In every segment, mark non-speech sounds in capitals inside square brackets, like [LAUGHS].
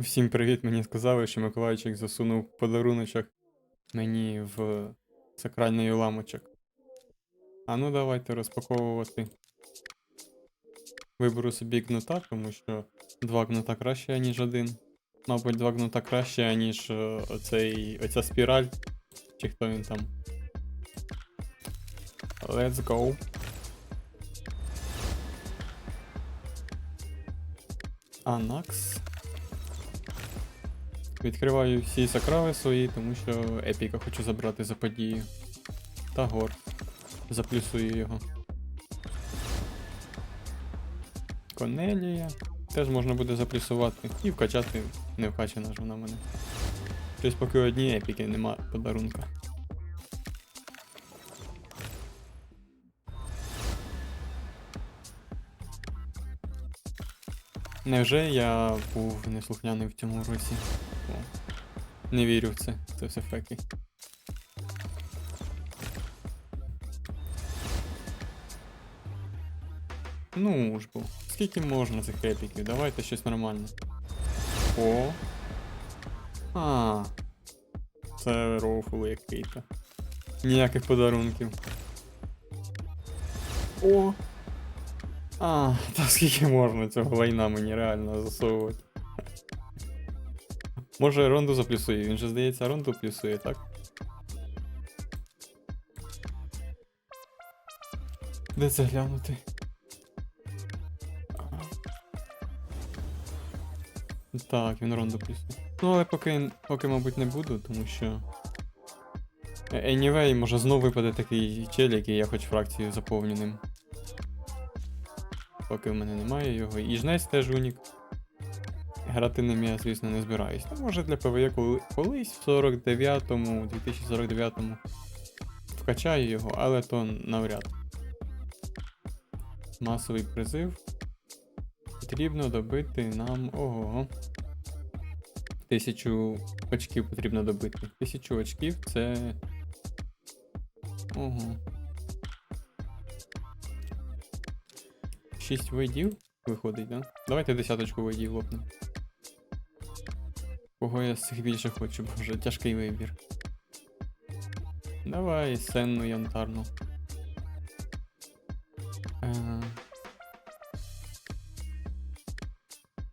Всім привіт! Мені сказали, що Миколайчик засунув подаруночок мені в сакральний уламочок. А ну давайте розпаковувати. Виберу собі кнута, тому що два кнута краще, ніж один. Мабуть, два кнута краще, ніж е, оцей, оця спіраль. Чи хто він там. Let's go. Анакс. Відкриваю всі сакрави свої, тому що епіка хочу забрати за подію. Та гор. Заплюсую його. Конелія. Теж можна буде заплюсувати. І вкачати не вкачана ж вона мене. Щось поки одні епіки нема подарунка. Невже я був неслухняний в цьому році? Не вірю в це, це все феки. Ну ж бо, скільки можна цих епіків? Давайте щось нормальне. О. А. Це рофл який-то. Ніяких подарунків. О! А, та скільки можна цього лайна мені реально засовувати. Може ронду заплюсує, він же здається ронду плюсує, так? Де це глянути? Так, він ронду плюсує. Ну, але поки, поки, мабуть, не буду, тому що. Е, Anyway, може знову випаде такий чель, який я хоч фракцію заповню ним. Поки в мене немає його. І жнець теж унік. Грати ним я, звісно, не збираюсь. Ну, може для ПВЕ коли, колись в 49-му, 2049-му вкачаю його, але то навряд. Масовий призив. Потрібно добити нам. Ого. Тисячу очків потрібно добити. Тисячу очків це. Ого. 6 видів виходить, да? Давайте десяточку видів лопнемо. Кого я з цих більше хочу, боже, тяжкий вибір. Давай сенну янтарну. Е...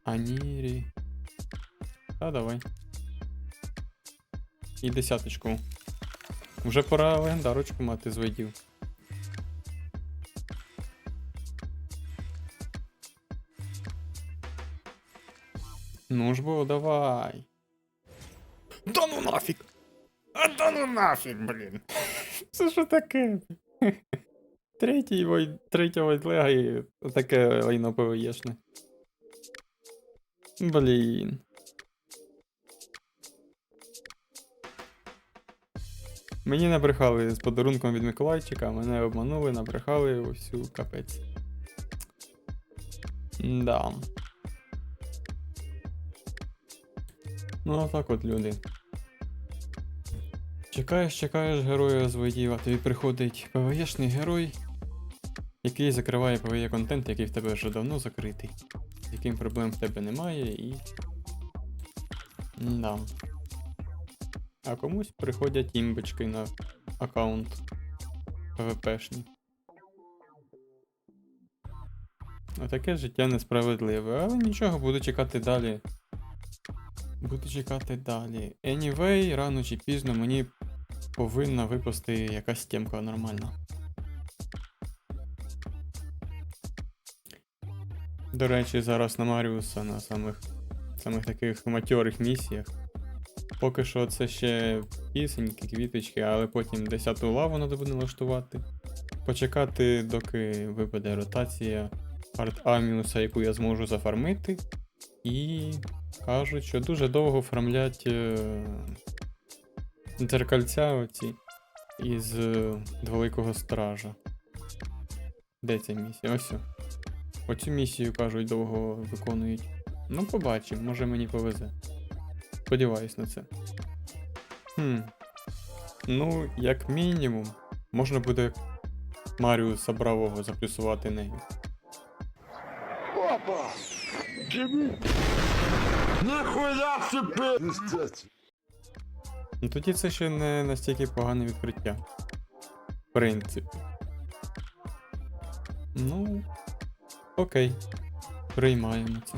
Анірі. Та давай. І десяточку. Вже пора легендарочку мати з видів. Ну ж бо, давай. Да ну нафиг! А да ну нафиг, блин! [LAUGHS] Це що таке? [LAUGHS] Третій вой... Третя войтлега і таке лайно ПВЄшне. Блін. Мені набрехали з подарунком від Миколайчика, мене обманули, набрехали усю капець. Да. Ну, а так от люди. Чекаєш, чекаєш героя з воїв, а тобі приходить ПВЕшний герой, який закриває ПВЕ контент, який в тебе вже давно закритий. З яким проблем в тебе немає і. Да. А комусь приходять імбочки на аккаунт ПВПшний. Отаке життя несправедливе, але нічого, буду чекати далі. Буду чекати далі. Anyway, рано чи пізно мені повинна випасти якась темка нормальна. До речі, зараз на Маріуса на самих, самих таких матьорих місіях. Поки що це ще пісеньки, квіточки, але потім 10-ту лаву треба буде налаштувати. Почекати, доки випаде ротація арт Аміуса, яку я зможу зафармити. І кажуть, що дуже довго фармлять е... дзеркальця оці із е... Великого Стража. Де ця місія? Ось. Оцю місію, кажуть, довго виконують. Ну, побачимо, може мені повезе. Сподіваюсь на це. Хм. Ну, як мінімум, можна буде Маріуса Бравого заплюсувати нею. Опа! Живи! Ніхуя собі! Ну тоді це ще не настільки погане відкриття. В принципі. Ну. Окей. Приймаємо це.